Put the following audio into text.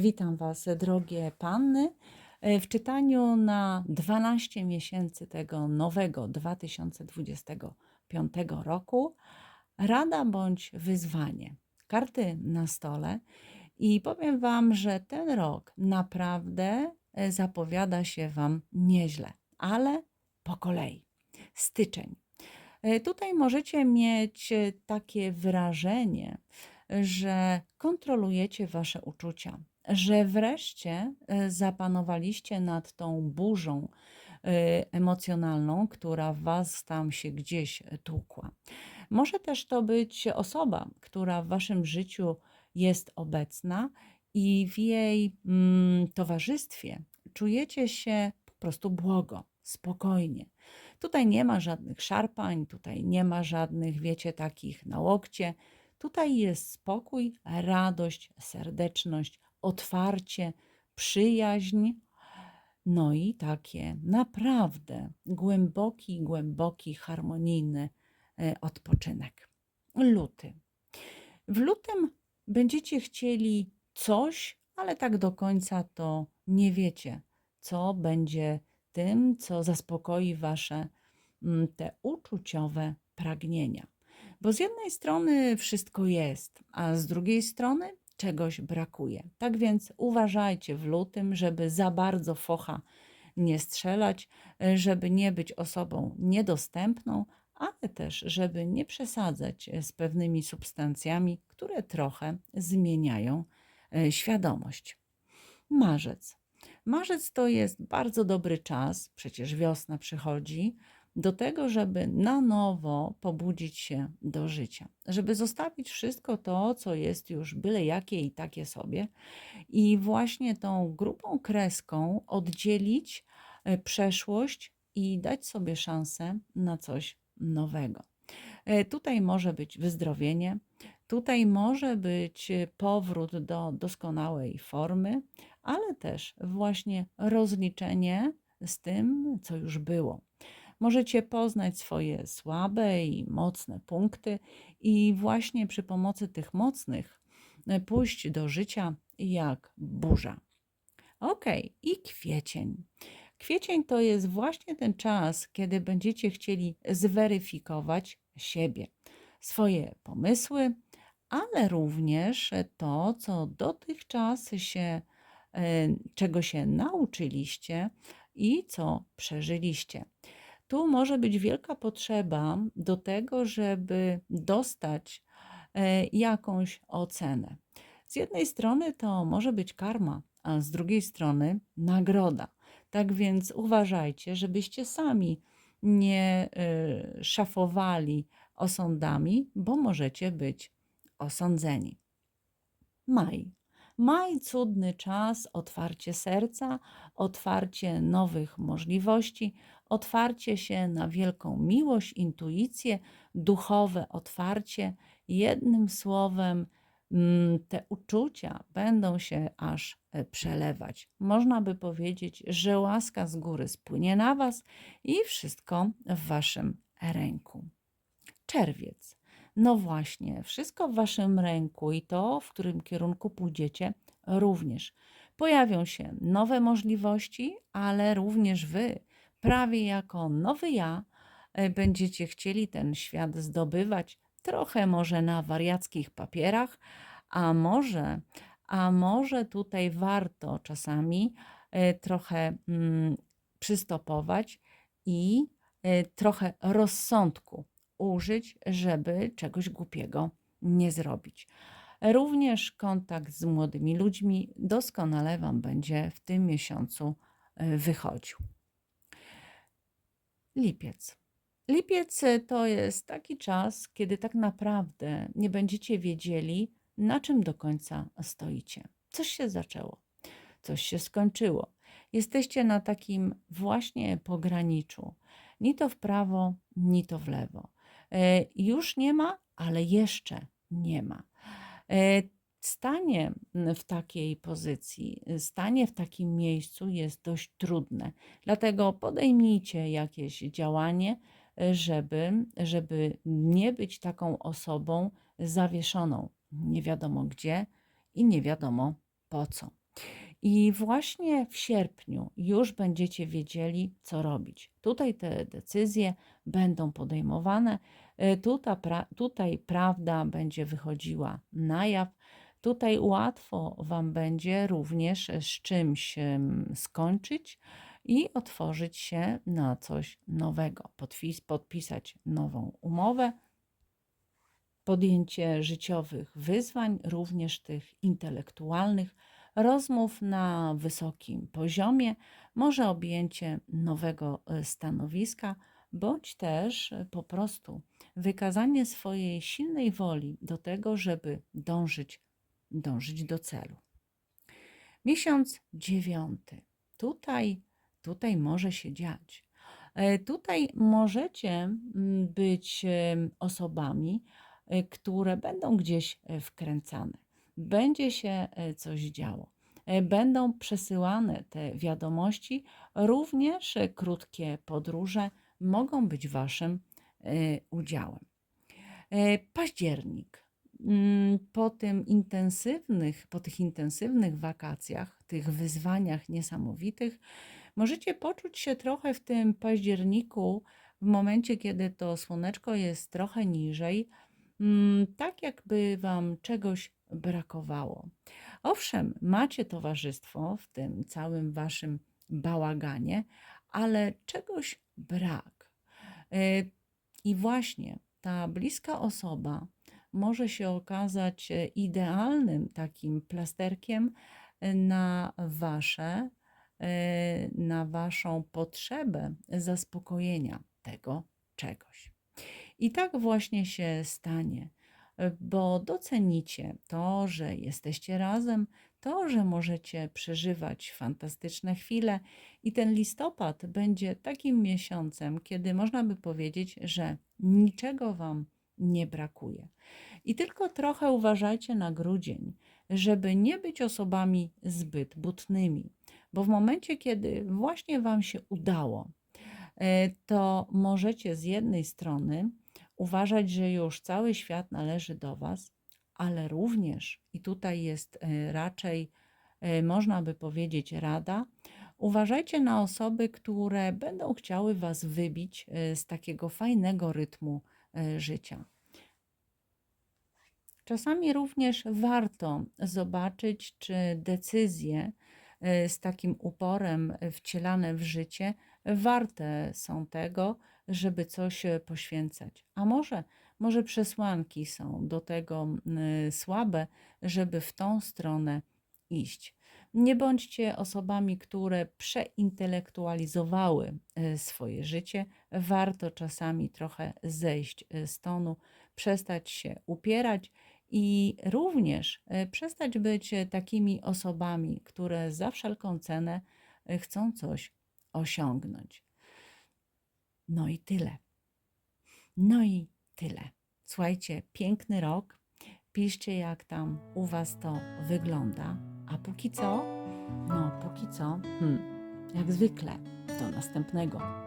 Witam Was, drogie panny, e, w czytaniu na 12 miesięcy tego nowego 2025 roku. Rada bądź wyzwanie. Karty na stole i powiem Wam, że ten rok naprawdę e, zapowiada się Wam nieźle, ale po kolei. Styczeń. E, Tutaj możecie mieć takie wrażenie, że kontrolujecie wasze uczucia, że wreszcie e, zapanowaliście nad tą burzą e, emocjonalną, która was tam się gdzieś tłukła. Może też to być osoba, która w waszym życiu jest obecna i w jej mm, towarzystwie czujecie się po prostu błogo, spokojnie. Tutaj nie ma żadnych szarpań, tutaj nie ma żadnych, wiecie, takich na łokcie. Tutaj jest spokój, radość, serdeczność, otwarcie, przyjaźń. No i takie naprawdę głęboki, głęboki, harmonijny e, odpoczynek. Luty. W lutym będziecie chcieli coś, ale tak do końca to nie wiecie, co będzie tym, co zaspokoi wasze mm, te uczuciowe pragnienia. Bo z jednej strony wszystko jest, a z drugiej strony czegoś brakuje. Tak więc uważajcie w lutym, żeby za bardzo focha nie strzelać, e, żeby nie być osobą niedostępną, ale też, żeby nie przesadzać e, z pewnymi substancjami, które trochę zmieniają e, świadomość. Marzec. Marzec to jest bardzo dobry czas, przecież wiosna przychodzi, do tego, żeby na nowo pobudzić się do życia, żeby zostawić wszystko to, co jest już byle jakie i takie sobie, i właśnie tą grubą kreską oddzielić e, przeszłość i dać sobie szansę na coś nowego. E, Tutaj może być wyzdrowienie, tutaj może być e, powrót do doskonałej formy, ale też właśnie rozliczenie z tym, co już było. Możecie poznać swoje słabe i mocne punkty i właśnie przy pomocy tych mocnych e, pójść do życia jak burza. Ok, i kwiecień. Kwiecień to jest właśnie ten czas, kiedy będziecie chcieli zweryfikować siebie, swoje pomysły, ale również to, co dotychczas się, e, czego się nauczyliście i co przeżyliście. Tu może być wielka potrzeba do tego, żeby dostać e, jakąś ocenę. Z jednej strony to może być karma, a z drugiej strony nagroda. Tak więc uważajcie, żebyście sami nie e, szafowali osądami, bo możecie być osądzeni. Maj. Maj cudny czas, otwarcie serca, otwarcie nowych możliwości, otwarcie się na wielką miłość, intuicję, duchowe otwarcie. Jednym słowem, mm, te uczucia będą się aż e, przelewać. Można by powiedzieć, że łaska z góry spłynie na Was i wszystko w Waszym ręku. Czerwiec. No właśnie, wszystko w Waszym ręku i to, w którym kierunku pójdziecie, również. Pojawią się nowe możliwości, ale również Wy, prawie jako nowy ja, e, będziecie chcieli ten świat zdobywać trochę może na wariackich papierach, a może, a może tutaj warto czasami e, trochę mm, przystopować i e, trochę rozsądku użyć, żeby czegoś głupiego nie zrobić. Również kontakt z młodymi ludźmi doskonale Wam będzie w tym miesiącu e, wychodził. Lipiec. Lipiec e, to jest taki czas, kiedy tak naprawdę nie będziecie wiedzieli, na czym do końca stoicie. Coś się zaczęło, coś się skończyło. Jesteście na takim właśnie pograniczu, ni to w prawo, ni to w lewo. E, Już nie ma, ale jeszcze nie ma. E, Stanie w takiej pozycji, stanie w takim miejscu jest dość trudne. Dlatego podejmijcie jakieś działanie, żeby, żeby nie być taką osobą zawieszoną nie wiadomo gdzie i nie wiadomo po co. I właśnie w sierpniu już będziecie wiedzieli, co robić. Tutaj te decyzje będą podejmowane, e, tutaj, pra, tutaj prawda będzie wychodziła na jaw. Tutaj łatwo Wam będzie również z czymś skończyć i otworzyć się na coś nowego, podpis, podpisać nową umowę, podjęcie życiowych wyzwań, również tych intelektualnych, rozmów na wysokim poziomie, może objęcie nowego e, stanowiska, bądź też e, po prostu wykazanie swojej silnej woli do tego, żeby dążyć, dążyć do celu. Miesiąc dziewiąty. Tutaj, tutaj może się dziać. E, Tutaj możecie być osobami, które będą gdzieś wkręcane. Będzie się e, coś działo. E, Będą przesyłane te wiadomości, również e, krótkie podróże mogą być Waszym udziałem. Październik. Mm, Po tym intensywnych, po tych intensywnych wakacjach, tych wyzwaniach niesamowitych, możecie poczuć się trochę w tym październiku, w momencie, kiedy to słoneczko jest trochę niżej, mm, tak jakby Wam czegoś brakowało. Owszem, macie towarzystwo w tym całym Waszym bałaganie, ale czegoś brak. E, I właśnie ta bliska osoba może się okazać e, idealnym takim plasterkiem e, na wasze, na waszą potrzebę zaspokojenia tego czegoś. I tak właśnie się stanie, bo docenicie to, że jesteście razem, to, że możecie przeżywać fantastyczne chwile, i ten listopad będzie takim miesiącem, kiedy można by powiedzieć, że niczego Wam nie brakuje. I tylko trochę uważajcie na grudzień, żeby nie być osobami zbyt butnymi, bo w momencie, kiedy właśnie Wam się udało, e, to możecie z jednej strony uważać, że już cały świat należy do Was, ale również, i tutaj jest e, raczej, e, można by powiedzieć, rada, uważajcie na osoby, które będą chciały Was wybić e, z takiego fajnego rytmu życia. Czasami również warto zobaczyć, czy decyzje z takim uporem wcielane w życie warte są tego, żeby coś e, poświęcać. A może, może przesłanki są do tego m, słabe, żeby w tą stronę iść. Nie bądźcie osobami, które przeintelektualizowały e, swoje życie. Warto czasami trochę zejść e, z tonu, przestać się upierać i również e, przestać być e, takimi osobami, które za wszelką cenę e, chcą coś osiągnąć. No i tyle. No i tyle. Słuchajcie, piękny rok. Piszcie, jak tam u Was to wygląda. A póki co, no póki co, hmm, jak zwykle, do następnego.